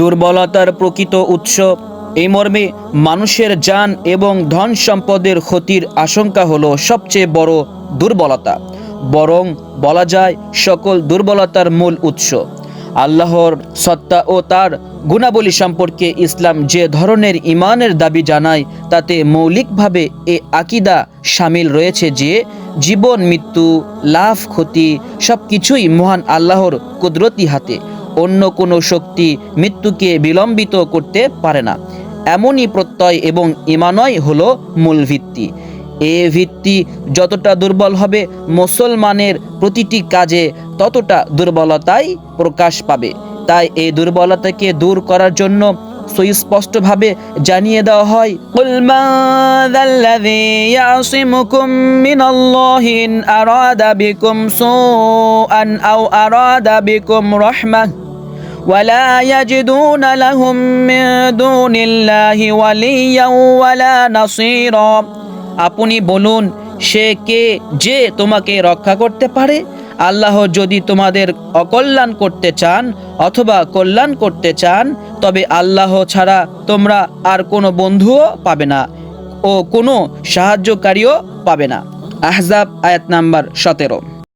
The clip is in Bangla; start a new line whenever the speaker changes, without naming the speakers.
দুর্বলতার প্রকৃত উৎস। এই মর্মে মানুষের যান এবং ধন সম্পদের ক্ষতির আশঙ্কা হলো সবচেয়ে বড় দুর্বলতা। বরং বলা যায় সকল দুর্বলতার মূল উৎস। আল্লাহর সত্তা ও তার গুণাবলী সম্পর্কে ইসলাম যে ধরনের ইমানের দাবি জানায়, তাতে মৌলিকভাবে এ আকিদা সামিল রয়েছে যে জীবন, মৃত্যু, লাভ, ক্ষতি সব কিছুই মহান আল্লাহর কুদরতি হাতে। অন্য কোনো শক্তি মৃত্যুকে বিলম্বিত করতে পারে না এমনই প্রত্যয় এবং ইমানয় হলো মূল ভিত্তি এ ভিত্তি যতটা দুর্বল হবে মুসলমানের প্রতিটি কাজে ততটা দুর্বলতাই প্রকাশ পাবে তাই এই দুর্বলতাকে দূর করার জন্য সুস্পষ্টভাবে জানিয়ে দেওয়া হয় قل من ذا الذي يعصمكم من الله إن أراد بكم سوءا أو أراد بكم رحمة ولا يجدون لهم من دون الله وليا ولا نصيرا আপনি বলুন সে কে যে তোমাকে রক্ষা করতে পারে আল্লাহ যদি তোমাদের অকল্যাণ করতে চান অথবা কল্যাণ করতে চান তবে আল্লাহ ছাড়া তোমরা আর কোনো বন্ধুও পাবে না ও কোনো সাহায্যকারীও পাবে না আহজাব আয়াত নাম্বার সতেরো